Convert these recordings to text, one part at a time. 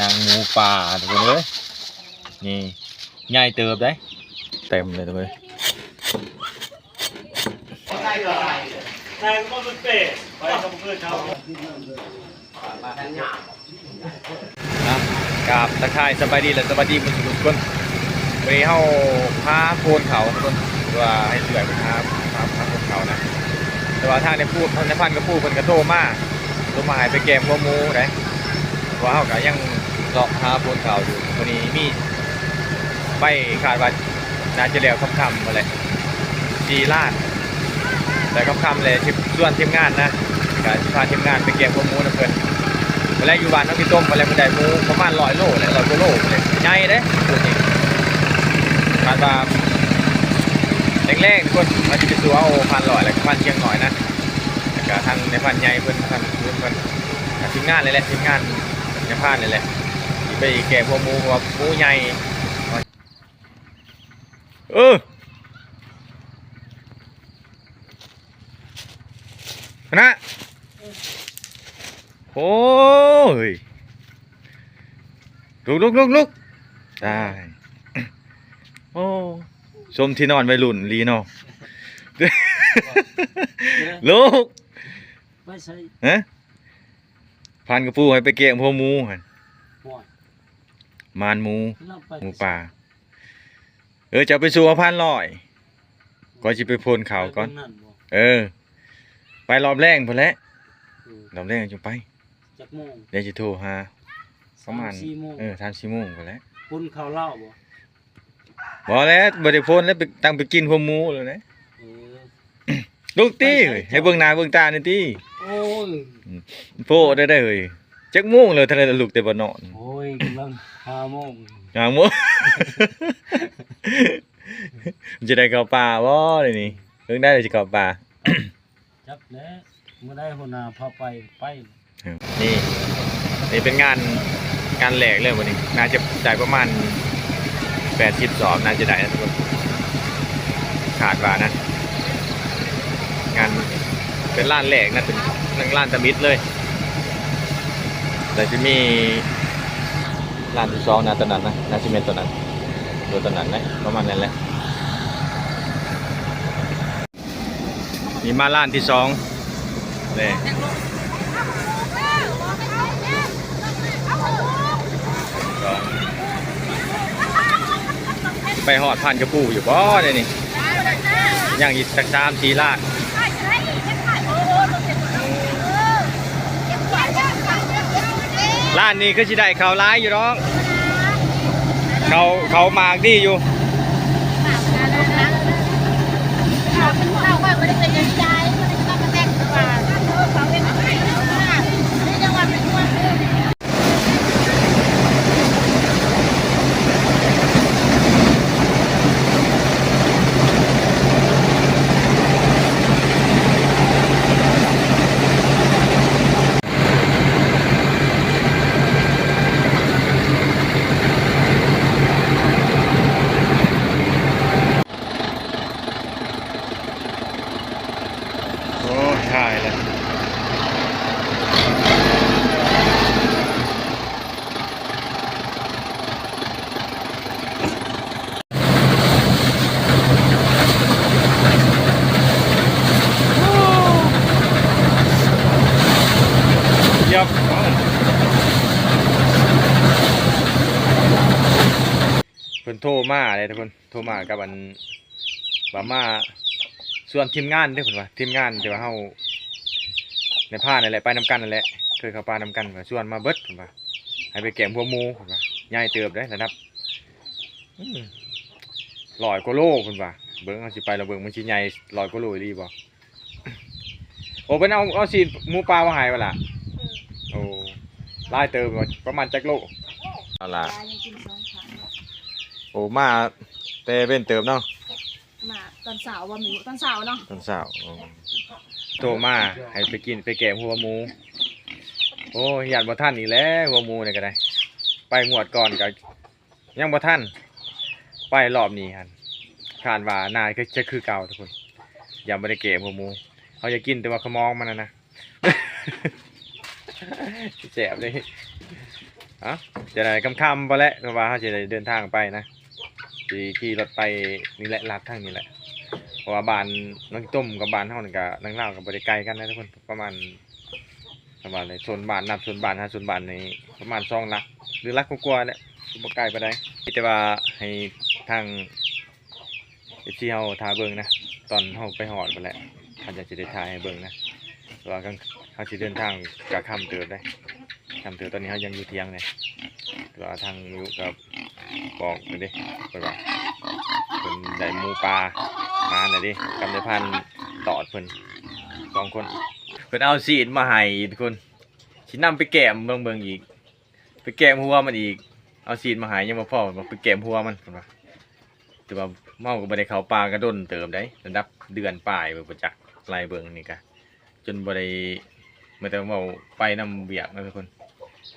นางหมูป่าทุกคนเลยนี่ใหญ่เติบได้ เต็มเลยทุกคนนายก็มันเตะไปกับเพื่อนเขานะกราบตะไคร้สบายดีและสบายดีมันทุกคนวันนี้เฮาพาโพนเขาทุกคนว่าให้เสื่อยไปพาพาพาโพนเขานะแต่ว่าทางในพูดทางในพันก็พูดเพิ่นก็โทรมาโทรมาให้ไปแกมหัวหมูได้เพราะ ว่าเฮาก็ยังเลาะหาโพนเขาอยู่วันนี้มีไปคาดว่าน่าจะแล้วค่ำๆมาเลยสีลาดแต่ค่ำๆเลยที่ส่วนทีมงานนะก็พาทีมงานไปแกมหัวหมูนะเพิ่อนมาแล้วอยู่บ้านน้องพี่ต้มมาแล้วมันได้หมูประมาณร้อยโลเลยร้อยกว่าโลเลยใหญ่เด้ตัวนี้คาดว่าแรงๆทุกคนมาที่ไปซื้อเอาพันร้อยแล้วพันเชียงหน่อยนะแล้วก็ทางในพันใหญ่เพิ่อนพันเพิ่นพิ่นทีมงานเลยแหละทีมงาน ในพันเลยแหละสิไปแก่พวกหมูเพราะว่าหมูใหญ่เออนะโอ้ยลุกลุกลุกลุกได้โอ้ชมที่นอนวัยรุ่นลีเนาะลูกไม่ใช่ฮะ พันกระปูให้ไปเกะพวกหมูหั่นห่วยมานหมูเราไปหมูป่าเออจะเอาไปสู่พันลอยก่อนจะไปพ่นเขาวก่อนนั่นบ่เออ ไปรอบแรงพอแล้วเออรอบแรงจะไปจักโมงเดี๋ยวจะโทรหา ประมาณ สสี่โมงเออทานสี่โมงพอแล้วคนเขาเล่าบ่บอกแล้วบ่ได้พ่นแล้วไปตั้งไปกินพวกหมูเลยนะเออ ลูกตี้เฮ้ยให้เบิ่งหน้าเบิ่งตาหน่อยติโอ้ยโพได้ได้เฮ้ยจักโมงเลยทันได้ลูกแต่บ่นอนโอ้ยกำลังห้าโมงหาโมงมันจะได้เข้าป่าบ่เดี๋ยวนี้เพิ่งได้เลยสิเข้าป่าจักแล้วเมื่อได้หัวหน้าพาไปไปนี่นี่เป็นงานงานแหลกเลยวันนี้ น่าจะได้ประมาณ80สอบน่าจะได้นะทุกคนขาดว่านะ งานเป็นร้านแหลกนะเป็นนั่งร้านตะมิดเลยแต่จะมีร้านที่สองนะตอนนั้นนะน่าจะเป็นตอนนั้นตัวตอนนั้นนะประมาณนั้นแหละนี่มาร้านที่สองเลยสองไปหอดผ่านกระปูอยู่บ่เนี่ยนี่ย่างอีกสักสามสี่ร้าน ร้านนี้ก็จะได้เขาร้ายอยู่น้องเขาเขามากดีอยู่โอ้ใช่เลยยับเพิ่น โทรมาเลยทุกคนโทรมากับอันว่ามาส่วนทีมงานเด้อเพิ่นว่าทีมงานที่ว่าเฮาในผ้านั่นแหละไปนำกันนั่นแหละเคยเข้าป่านำกันว่าส่วนมาเบิดเพิ่นว่าให้ไปแกงพวกหมูเพิ่นว่าใหญ่เติบได้ระดับอืมร้อยกว่าโลเพิ่นว่าเบิ่งเอาสิไปแล้วเบิ่งมันสิใหญ่ร้อยกว่าโลอีหลีบ่โอ้เพิ่นเอาเอาสิหมูปลามาให้บ่ล่ะโอ้หลายเติบบ่ประมาณจักโลเอาล่ะ โอ้มาแต่เป็นเติบเนาะมาตอนเสาร์วันหมูตอนเสาร์เนาะตอนเช้าอ๋อโทรมาให้ไปกินไปแกงหัวหมู โอ้ยอยากบ่ท่านอีกแล้วหัวหมูนี่ก็ได้ ไปงวดก่อนก็ยังบ่ท่านไปรอบนี้ฮันคาดว่านายก็จะคือเก่าทุกคนยังบ่ได้แกงหัวหมูเขาจะกินแต่ว่าเขามองมันนะนะแสบเลยฮะจะได้คำคำๆไปแล้วเพราะว่าเขาจะได้เดินทางไปนะ สีขี่รถไปนี่แหละลัดทางนี่แหละเพราะว่าบานน้องต้มกับบานเฮานี่ก็นังเล่ากับบริไกลกันนะทุกคนประมาณประมาณเลยโซนบานนับโซนบานฮะโซนบานในประมาณสองลักหรือลักกว่าๆเนี่ยบ่ไกลไปได้แต่ว่าให้ทางเอฟซีเฮาทาเบิงนะตอนเฮาไปหอดไปแหละท่านจะสิได้ทายให้เบิงนะแต่ว่ากันเฮาสิเดินทางกะค่ำเติบได้คำเติบตอนนี้เฮายังอยู่เที่ยงเนี่ยแต่ว่าทางอยู่กับ บอกไปเด้ไปว่าเพิ่นได้หมูปลามาหน่ะดิกำได้พันตอดเพิ่นสองคนเพิ่นเอาซีดมาให้ทุกคนสินำไปแกมเบิ่งๆอีก ไปแกมหัวมันอีก เอาซีดมาใหายยังบ่พอมาไปแกมหัวมันเห็นปะแต่ว่าเมาก็บ่ได้เข้าป่ากระด้นเติมได้ระดับเดือนปลายเบิ่งประจักษ์ไล่เบิ่งนี่กะจนบ่ได้เมื่อแต่เว้าไปนำเวียกนะทุกคน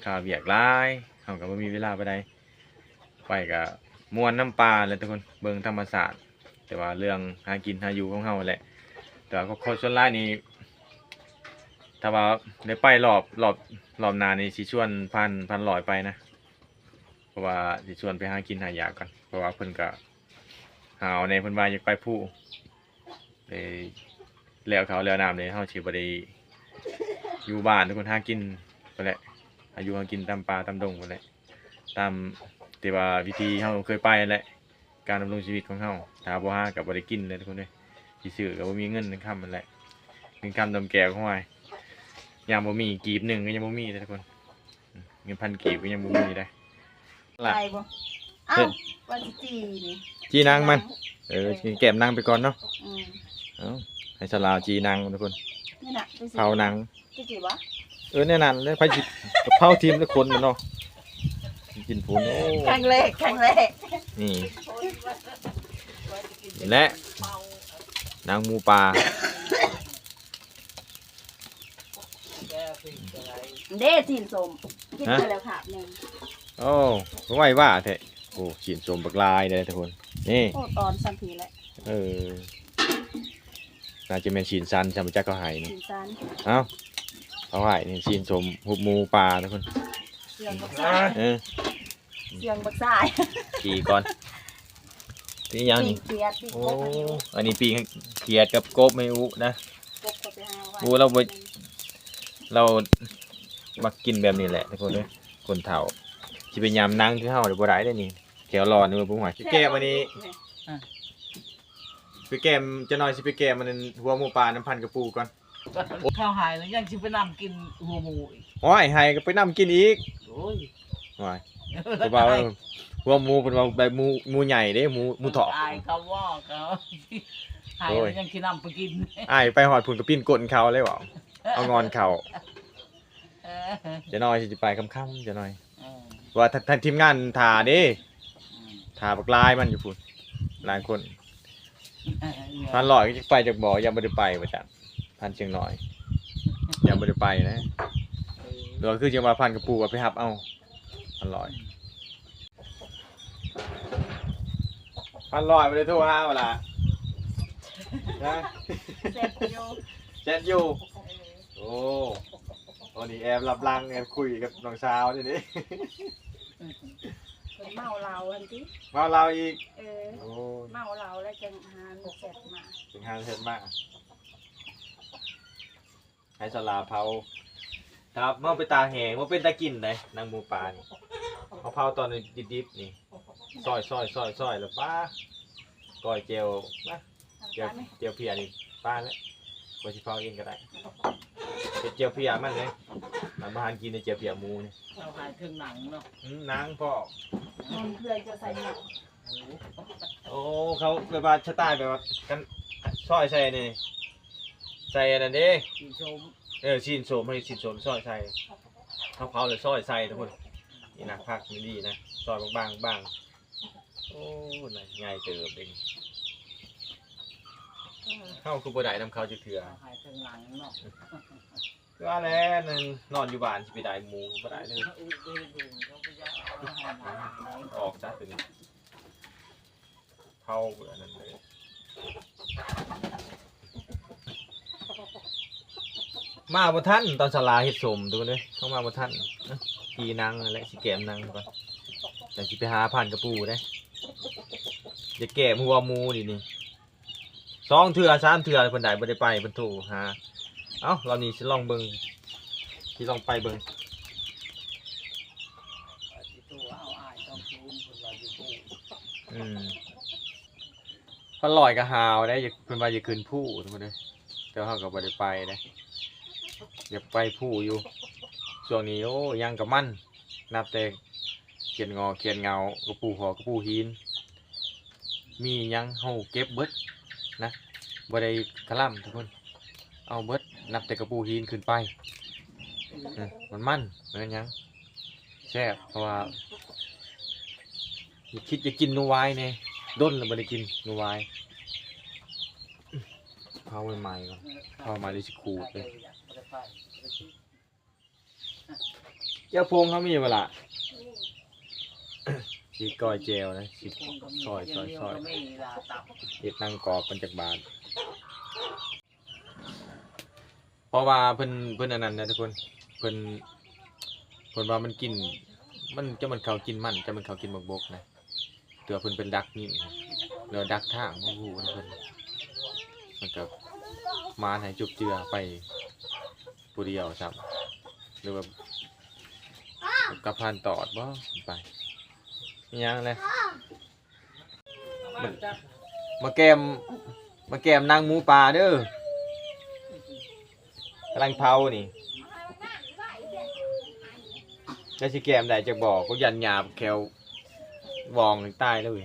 ค่าเวียกหลายเฮาก็บ่มีเวลาไปได้ ไปก็ม่วนน้ำปลาเลยทุกคนเบิงธรรมศาสตร์ แต่ว่าเรื่องหากินหาอยู่ของเฮาแหละ แต่ว่าก็คนส่วนหลายนี่ถ้าว่าได้ไปรอบรอบรอบนานี่สิชวนพันพันลอยไปนะ เพราะว่าสิชวนไปหากินหายากันเพราะว่าเพิ่นก็หาวในเพิ่นว่าอยากไปผู้ไปแล้วเขาแล้วน้ำเลยเฮาสิบ่ได้อยู่บ้านทุกคนหากินไปแหละอายุหากินตามป่าตามดงไปแหละตาม ที่ว่าวิธีเฮาเคยไปนั่นแหละการดำรงชีวิตของเฮาถ้าบ่หาก็บ่ได้กินเลยทุกคนเด้สิซื้อก็บ่มีเงินนึงคำมันแหละนึงคำดำแก้วของไว้ยามบ่มีกีบหนึงก็ยังบ่มีเลยทุกคนอืมเงินพันกีบก็ยังบ่มีได้ล่ะไปบ่เอ้าวันที่จีนี่จีนางมันเออแก้มนางไปก่อนเนาะอืมเอ้าให้สลาวจีนางทุกคนนี่น่ะไปสิเผานางจะจีบ่เออแน่นอนเลยไปจิเผาทีมทุกคนมันเนาะ กินผลโอ้ครั้งแรกครั้งแรกนี่นี่แหละนางหมูปลาเด้จีนสมกินไปแล้วค่ะหนึงโอ้ไหวว่าแท้โอ้ฉีนสมบักลายเลยทุกคนนี่โอ้ตอนสัมผีแหละเออน่าจะเป็นฉีนซันจำจักก็หายนี่จีนซันเอ้าเอาไว้นี่ฉีนสมหุบหมูปลาทุกคน เสียงบักซ่ายเออเสียงบักซ่ายขี่ก่อนนี่ยังปีนี่เกียดปีโอ้โกบอันนี้ปีเขียดกับกบไม่อุนะ กบก็ไปหาไว้โอ้เราบ่ เรามักกินแบบนี้แหละทุกคนเลยคนเฒ่าสิไปยามนั่งคือเฮาเดี๋ยวบ่ได้เด้อนี่แขวร้อนนี่ว่าผมหวแก้มอันนี้ไปแก้มจะน้อยสิไปแก้มมันหัวหมูปลาน้ำพันกระปูก่อน ข้าวหายแล้วยังชิไปนำกินหัวหมูอีกโอ้ยให้ก็ไปนํกินอีกโอ้ยโอ้ยเพราะว่าหัวหมูเพิ่นว่าแบบหมูหมูใหญ่เด้หมูหมูถอกอายเขาว่าเขาหายโอ้ยแล้วยังกินนำไปกินอ้ายไปหอดพุ่นก็ปิ้นก้นเขาเลยเว่าเอางอนเขาเออจะน้อยสิไปค่ำๆจะน้อย เออว่าทางทีมงานถ่าเด้ถ่าบักลายมันอยู่พุ่นหลายคนพันลอยก็จะไปจากบ่อยังไม่ได้ไปมาจาก พันเชียงหน่อยยังไม่ได้ไปนะหรือว่าคือจังหวัดพันกระปูว่าไปหับเอาพันลอยพันลอยไปเลยโทั่วห้าเวลานะเสร็จอยู่เจ็ดอยู่โอ้ตอนนี้แอบรับรังแอบคุยกับน้องสาวทีนี้เพิ่นเมาเราอันที่มาเราอีกเออโอ้เมาเราแล้วจังหานเสร็จมาถึงห้างเห็นมา กให้สลาเผาครับเมื่อไปตาแหงเมื่อเป็นตากินเลยนางหมูปลานี่เอาเผาตอนดิบๆนี่ซอยซอยซอยซอยแล้วป้าก้อยเจียวนะเจียวเจียวเพียนี่ป้าแล้วก็ชิเผาเองก็ได้เป็นเจียวเพียมันเลยมันมาหารกินในเจียวเพียหมูนี่ข้าวหายถึงหนังเนาะอืมนางพ่อมันเพื่อนจะใส่หนักโอ้เขาแบบว่าชะตายแบบว่ากันซอยใส่นี่ ใส่อันนั้นเด้กินชมเออชินโสมให้ชินโสมซอยใส่เขาเผาเลยซอยใส่ทุกคนนี่นะพักนี่ดีนะซอยบางๆบางโอ้ยง่ายเติบเองเข้าคือบ่ได้นำเขาจะเถื่อข้าวหายถึงหนังเนาะคือว่าแล้วนั่นนอนอยู่บ้านสิไปได้หมูบ่ได้เลยอุ้ยเด้ดูเขาไปยาเอาหายหนังออกซะตัวนี้เผาเบื่อนั่นเลย มาบ่ทันตอนสลาเฮ็ดสมทุกคนเด้ยเข้ามาบ่ทันนะขี่นางและสิแกมนางก่อนแต่สิไปหาผ่านกระปูได้จะแกมหัวมูนี่นี่สองเถื่อสามเถื่อเพิ่นได้บ่ได้ไปเพิ่นโทรหาเอ้าเรานี่สิลองเบิงสิลองไปเบิงอืมพลอยก็หาวได้เพิ่นว่าอย่าขึ้นผู้ทุกคนเด้อแต่ว่าเฮาก็บ่ได้ไปนะ อยากไปผู้อยู่ช่วงนี้โอ้ยังกับมันนับแต่เขียนงอเขียนเงากระปูหอกระปูหิน มียังเฮาเก็บเบิดนะบ่ได้กระล่ำทุกคน เอาเบิดนับแต่กระปูหินขึ้นไปมันมันเหมือนยังแซ่บเพราะว่าอย่าคิดจะกินนูวเนี่ยด้นแล้วบ่ได้กินนูวายเผาใหม่ๆก่อนเผาใหม่เลย สิขูดเลยเจ้าพงเขามีเวลาสิก้อยเจลนะสิซอยซอยซอยไม่ลาตับเฮ็ดนั่งกรอบมันจากบานเพราะว่าเพิ่นเพิ่นอันนั้นนะทุกคนเพิ่นเพิ่นว่ามันกิน มันจะมันเขากินมันจะมันเขากินบกบกนะเตือเพิ่นเป็นดักนี่นะแล้วดักทางบ่ฮู้นะเพิ่นมันก็มาให้จุบเจือไป ผู้เดียวซ้ำหรือว่ากับพานตอดบ่ไปอิหยังเลยมันจะมาแกมมาแกมนางหมูป่าเด้อกำลังเผานี่แล้วสิแกมได้จะบอกก็ยันหยาบแคววองใต้เลย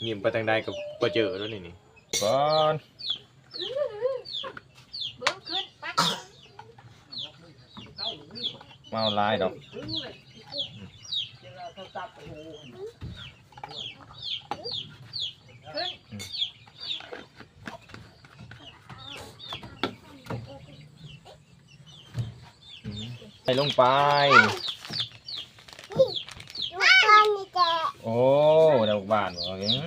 เงียบไปทางใดกับก็เจอแล้วนี่นี่ก่อน เมาลายดอกใส่ลงไป โอ้ดอกบานบ่เอง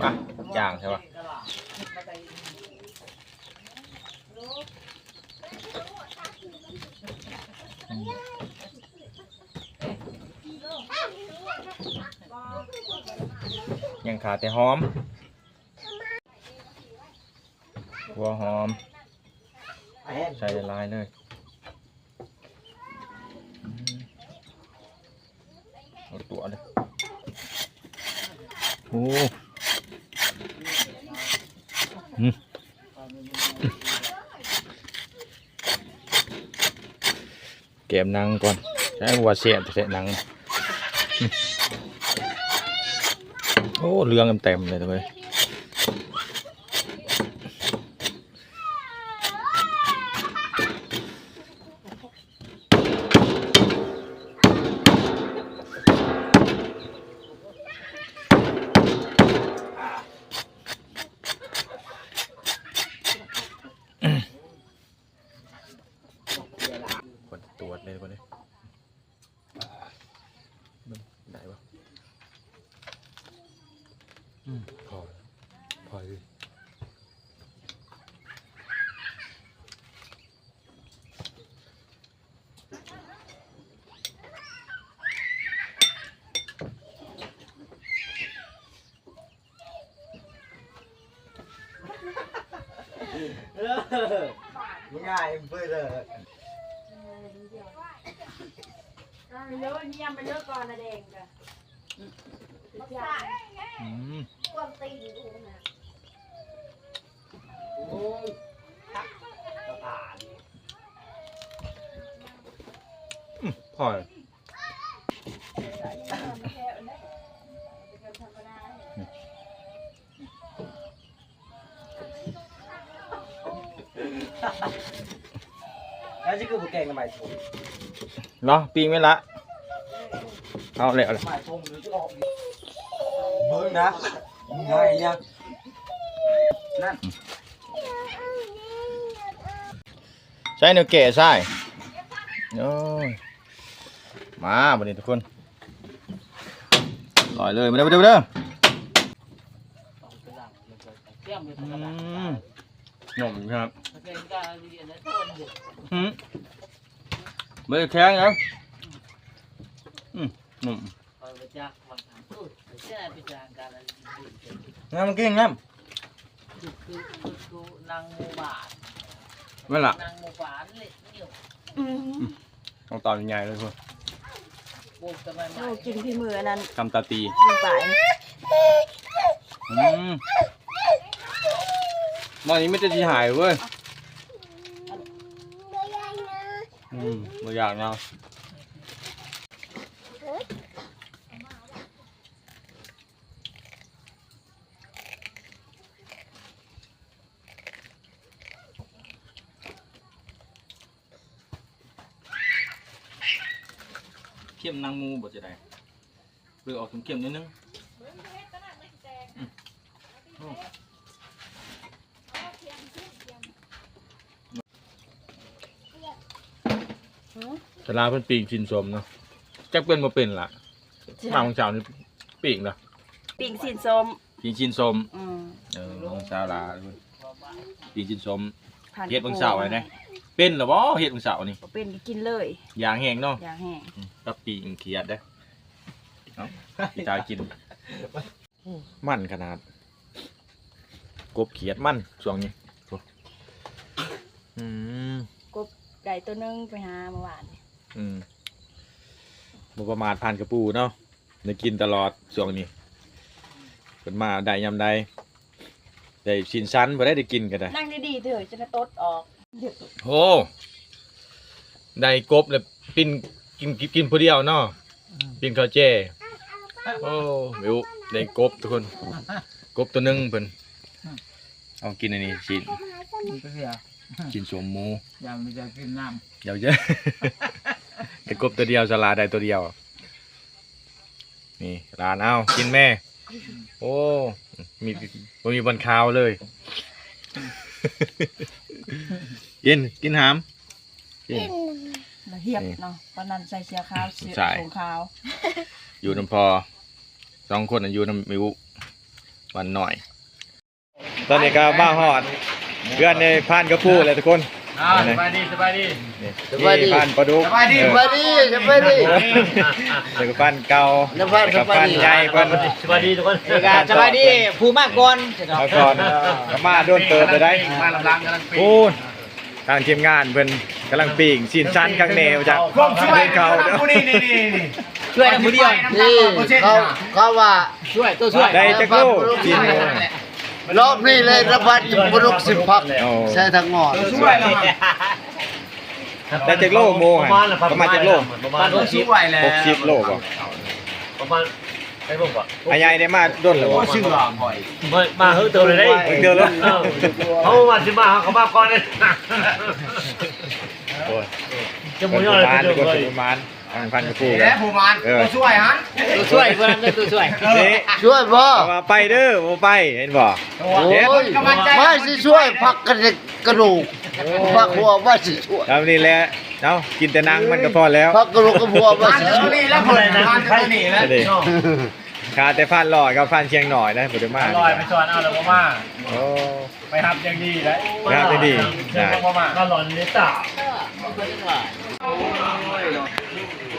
มาย่างใช่ปะ ยังขาดแต่หอมหัวหอม ใส่ลายเลยเอาตัวเลยโอ้อืม ก็บหนังก่อนใช้วัวเสียเสียหนัง โอ้เรื่องเต็มเลยทุกคนตรวจเลยคนนี้ได้ปะอืมพอพอเลย ง่ายเพื่อเลยเยอะเยี่ยมไปเยอะก่อนนะเด็กจ้ะอืมความตีนดูนะโอ้ยสถานพอ แล้วนี่คือบุกแกงทำไมทงเนาะปีงไม่ละ เอาเลยเอาเลยทำไมทงหรือจะออกเบิ้งนะง่ายยังนั่นใช้เนื้อแก่ใช่โอ้ยมาบันนี้ทุกคนลอยเลยมาเด้อมาเด้อมาเด้อ เตรียมอยู่อืตลาดม หนุ่มครับเป็นการเรียนและต้นเด็กหืมไม่ได้แข็งนะอืมนุ่มคอยไปจักมันทำตู้เจ้าไปจักกันอะไรงั้นมันกินงั้นคือคือคือคือนางโมบาทไม่ละนางโมบาทเลยเนี่ยวอืมต้องตอนใหญ่เลยคุณโบกกันมาใหม่โอ้กินพี่มืออันนั้นคำตาตียิงไปอืม ตอนนี้ไม่จะทีหายเว้ยอืมไม่อยากเนาะเข้มนางมูบ่จะได้เลือกออกเข้มๆนิดนึง สลาเพิ่นปีกชินสมเนาะจักเป็นบ่เป็นล่ะมาของเจ้านี่ปีกเนาะปิ่งสินส้มปีกชินสมอืมเออของชาวลาเพิ่นปีกชินสมผ่านเฮ็ดบางเสาร์ไว้เด้เป็นเหรอบ่เฮ็ดบางเสาร์นี่บ่เป็นก็กินเลยอย่างแห้งเนาะอย่างแห้งอืมกับปีกเขียดเด้อเนาะพี่ตากิน มันขนาด กบเขียดมันช่วงนี้โอ้อืม กบไก่ตัวหนึงไปหาเมื่อวาน อืมบ่ประมาทผ่านกระปูเนาะได้กินตลอดช่วงนี้เพิ่นมาได้ยามใดได้ชินชั้นบ่ได้ได้กินก็ได้นั่งดีๆเถอะจะได้ตดออกเดี๋ยวโอ้ได้กบแล้วปิ้นกินกินกินผู้เดียวเนาะปิ้นข้าวเจ้โอ้มิวได้กบทุกคน กบตัวหนึงเพิ่นเอากินอันนี้ชิ้นมันก็เสียชิ้นสมหมูอย่ามีจะกินน้เดี๋ยวเยอะ แต่กบตัวเดียวสลาได้ตัวเดียว นี่ร้านเอากินแม่ โอ้ มีบ่มีบนคาวเลย กินกินหามกิน ละเหียบเนาะตอนนั้นใส่เสื้อขาวเสื้อใช่สงขาวอยู่น้ำพอสองคนน่ะอยู่น้ำมิววันหน่อย ตอนนี้ก็บ้าหอดเพื่อนในพานกระพูเลยทุกคน สบายดีสบายดี นี่นี่พานปลาดุกสบายดีเออสบายดีสบายดี เดี๋ยวก็พานเก่าสบายแล้วสก็บายพานดี ใหญ่เพิ่นสบายดีทุกคนสบายดีผู้มากก่อนเอาก่อนก็มาโดนเติบไปได้มาลำลังกำลังปีโอ้ยทางทีมงานเพิ่นกำลังปีงสินชั้นข้างแนวจ้ะความช่วยเขาเด้อนี่นี่นี่นี่ช่วยนะผู้เดียว นี่เขาเขาว่าช่วยตัวช่วยได้จักโลกิน รอบนี้เลยระบาดอยู่บรุกสิบพักโอ้ ใช่ทั้งหมดช่วยแล้วได้จักโลโมฮะประมาณจักโลประมาณหกสิบหกสิบโลบ่ประมาณไอ้พวกว่ะอายายได้มาโดนแล้วบ่ชื่อบ่อยมามาเฮ้ยเติมเลยได้เดี๋ยวแล้วเขามาสิมาเขามาก่อนเลยโอ้ยจะมุเป็นยปอะไรระมาณเติมเป็นเลยประมาณ ทางพันกระปูแล้วผู้มันเออตัวช่วยฮะตัวช่วยเพื่อนตัวช่วยนี่ช่วยบ่เอามาไปเด้อบ่ไปเห็นบ่โอ้ยไม่สิช่วยพักกระดูกกระดูกพักหัวว่าสิช่วยแล้วนี่แหละเอ้ากินแต่หนังมันก็พอแล้วพักกระดูกกับหัวว่ามันสิตัวช่วยนี้แล้วคนมันตัวนี้แล้วเด้ขาดแต่ฟันหลอดกับฟันเชียงหน่อยนะบ่ได้มาลอยไปสอนเอาแล้วมาโอ้ไปทำอย่างดีเลยครับได้ดีได้ มาหลอนนิตา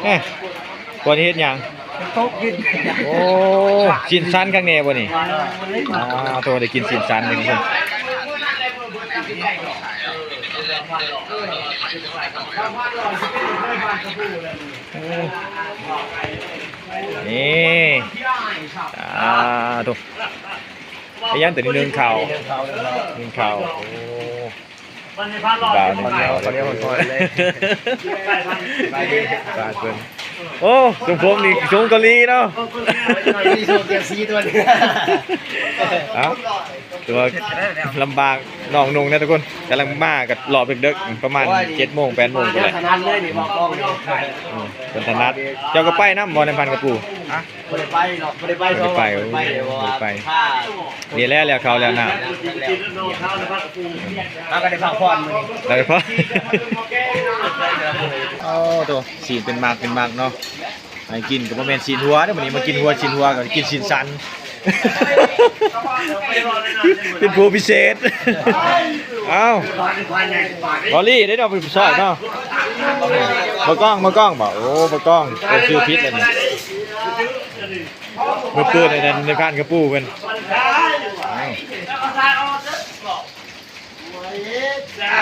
เอ๊ะตัวนี้เฮ็ดหยังโอ้ชินซันข้างในบ่นี่อ๋อตัวได้กินชินซันหนึ่งคนนี่อ่าตัวไอ้ยันแต่นี่นึ่งข่าวนึ่งข่าวโอ้ มันในพานหลอดบ่าวนึ่งข่าวเขาเรียกว่าเลยบาดเพิ่นโอ้สมผมนี่ชงเกาหลีเนาะมีโซเกียซีตัวนี้เอ้าตัวลำบากน้องนงนะทุกคนกำลังมากับหลอบเด็กๆประมาณ7โมง8โมงไปเลยขนาดเลยนี่บอกกองอืมเป็นธนัดเจ้าก็ไปน้ำบอลในพันกระปู ไม่ได้ไปหรอกไม่ได้ไปไม่ได้ไปไปเดี๋ยวไม่ได้ไปถ้าเรียนแล้วแล้วเขาแล้วนะเราก็ได้พักผ่อนมื้อนี้แล้วก็พอโอ้ตัวสีนเป็นมากเป็นมากเนาะไอ้กินกับโมเมนต์ชีนหัวเดี๋ยววันนี้มากินหัวชีนหัวกับกินชีนสัน เป็นผู้พิเศษอ้าวบอลลี่ได้ดอกเป็นผู้ชายเนาะเบ่กล้องบ่กล้องบ่โอ้บ่กล้องเป็นชื่อพิษเลยนี่เมื่อปืนในนั้นในการกระปูเป็นมันขายอยู่ว่ะแล้วก็ขายกเถอะบอกยจ้ะ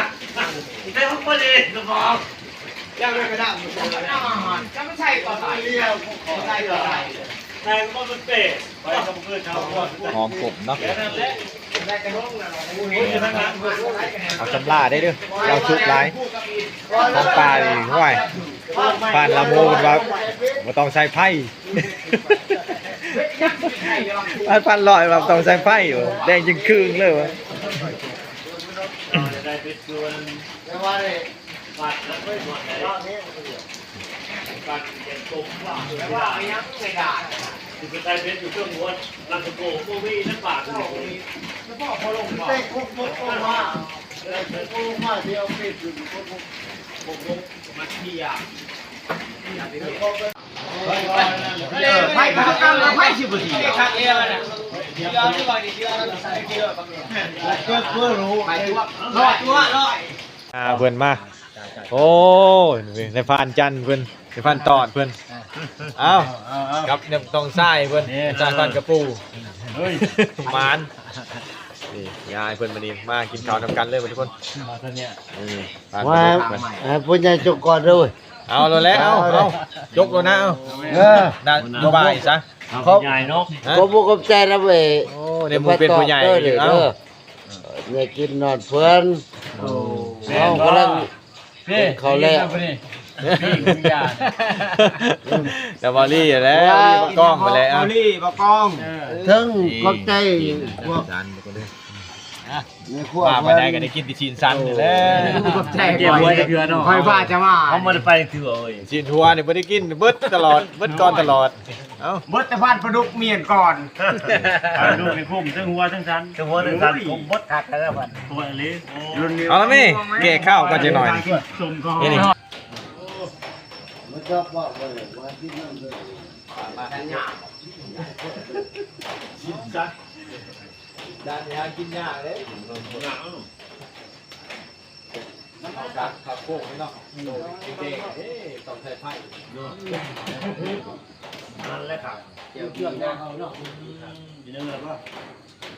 ได้ทุกคนเองจะไม่ใช่ก่อนไหนขอใช่ก่อน นนายก็มันเป็ดไปทำเพื่อนเขาก่อนหอมกบเนาะนั่นแหละได้กระด้งนะโอ้โหทั้งนั้นเอาจำลาได้เด้อเราชุบหลายของปลาดิห้วยปานละโมมันว่าบ่ต้องใส่ไผ่ปานพันลอยว่าบ่ต้องใส่ไผ่อยู่แดงจึงครึ่งเลยวะได้ แต่ว่าเนี่ยบัตรแล้วไม่หมดเลยบัตรเก็บตกว่าแต่ว่ายังไม่ได้คือเป็นไทยเป็นอยู่ช่วงหัวลังสโกโมวี่นั่นปากอยู่แล้วพ่อพอลงมาได้คุกมุกเข้ามาได้คุกมาที่เปิดอยู่คุกมุกมาเที่ยไผ่พักกันแล้วไผ่สิบสี่ครั้งเดียวน่ะเดียวที่บางเดียวแล้วใส่เดียวบางทีก็เพื่อรู้ไปตัวรอตัวรอดอ่าเพิ่นมา โอ้ยในพานจันทร์เพิ่นในพานตอดเพิ่นเอ้ากับเนี่ยต้องใส่เพิ่นใส่พานกระปูเฮ้ยมานนี่ยายเพิ่นมานี่มากินข้าวนำกันเลยมาทุกคนนี่ปลากระว่าดูกเพิ่นปุญญาจกก่อนด้วยเอาเลยแล้วเอาเอายกเลยนะเอาเออด้านดูบายซะเขาใหญ่เนาะฮะเขาบุกกับใจนะเว้ยโอ้เดี๋ยวมึงเป็นผู้ใหญ่เด้ออีกเด้เอ้าอเนี่ยกินนอนเพื่อนเขากำลัง เขาแล้แต่บอลลี่อยู่แล้วรีบกล้องไปแล้วนี่ปะกองถึงขอบใจพวกจันทุกคนเลยในครั วว่าไปเพื่อนได้กันได้กินที่ชินซันอยู่แล้วเก็บไว้เดือนเนาะคอยว่าจะมาเขาไม่ได้ไปถือเอ้ยชินทัวเนี่ยไม่ได้กินเบิดตลอดเบิดก่อนตลอดเอ้าบดตะพันปลาดุกเมียนก่อนดูในคุ้มทั้งหัวทั้งชั้นทั้งหัวทั้งชั้นผมบดขาดแล้วมันตัวอลิสเอาละมี่เกะข้าวก็จะหน่อยชมก็นี่นี่ไม่ชอบบอกเลยว่าที่นั่นเลยจาน ยากินยาเลยเอากัดขับโค้งไม่ต้องเก่งๆเฮ้ต้องใส่ไพ่นั่นแหละครับเกี่ยวเกี่ยวนะเอาเนาะอยู่นั่นเลยป่ะ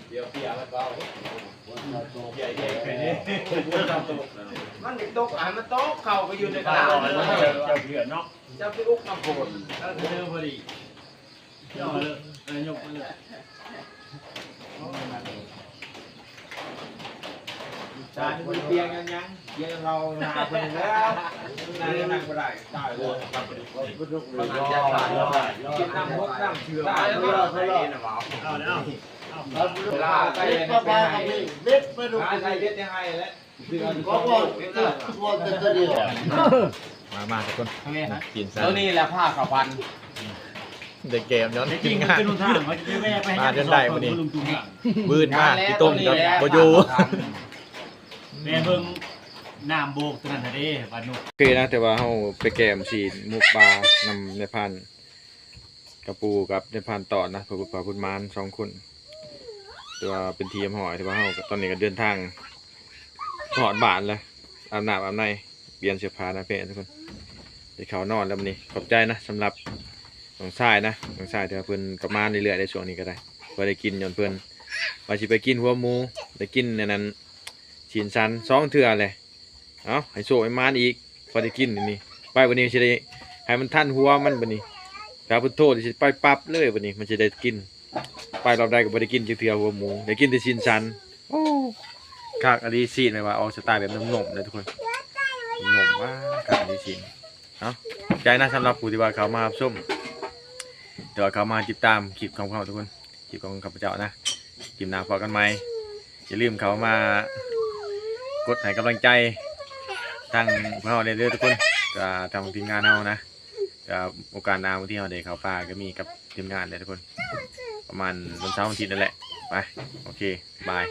เดี๋ยวเปียมันเบาใหญ่ใหญ่ไปนี่มันติดตกอะมันโต๊ะเข่าไปอยู่ในกระตาดาษลอยแล้วเจ้าเพื่อนเนาะเจ้าพี่อุ๊กน้ำโพนเจอพอดีเจ้าเลยเออยกมาเลย จานมันเปียงยังยังเปียงเราหาคนแล้วนั่งนั่งก็ได้ได้เลยประมาณจะผ่านแล้วกินน้ำพกน้ำเชื่อมาแล้วก็ใส่น้ำหวานเอาแล้วเวลาไปก็ไปกับนี่เล็ดไปดูใส่เย็ดยังไงแล้วก็บอกว่าแต่ตัวเดียวมามาทุกคนกินซะแล้วนี่แหละผ้าขาวพันเด็กเกมย้อนจกิรินงงานเป็นทางเขาจะแม่ไปลุงตุ้งบืนมากที่ต้มกับโบอยู แม่เบิ่งน้ำโบกตัวนั้นเด้บานนุโอเคนะแต่ว่าเฮาไปแกมสีหมูปลานำในพันกระปูกับในพันต่อนะเพื่อปลาพุนมานสองคนแต่ว่าเป็นทีมหอยแต่ว่าเฮาก็ตอนนี้ก็เดินทางถอดบานแล้วอาบน้ำอาบในเปลี่ยนเสื้อผ้านะเพื่อนทุกคนเดี๋ยวเขานอนแล้ววันนี้ขอบใจนะสำหรับน้องชายนะน้องชายที่ว่าเพิ่นกลับมาเรื่อยๆในช่วงนี้ก็ได้พอได้กินย้อนเพิ่นว่าสิไปกินหัวหมูได้กินในนั้น ชินชันสองเทื่อเลยเอาให้โซ่ให้มานอีกพอได้กินนนี่ไปวันนี้สิได้ให้มันทันหัวมันบัดนี้กาพุทโทษสิไปปั๊บเลยบัดนี้มันจะได้กิน ไปรอบใดก็บ่ได้กินจักเทื่อหัวหมูได้กินแต่ชินชันโอ้คักอลีซีนเลยว่าเอาสไตล์แบบนมเลยทุกคนนมมากคักอลีซีนเอาใจนะสำหรับผู้ที่ว่าเขามารับชมเดี๋ยวเขามาติดตามคลิปของเขาทุกคนคลิปของข้าพเจ้านะคลิปหน้าพอกันไหมอย่าลืมเขามา กดให้กำลังใจทางพวกเราเรื่อยๆทุกคนก็ทางทีมงานเรานะก็โอกาสหน้าวันที่เราเด้เขาป่าก็มีกับทีมงานเลยทุกคน ประมาณวันเสาวันอาทิตย์นั่นแหละไปโอเคบาย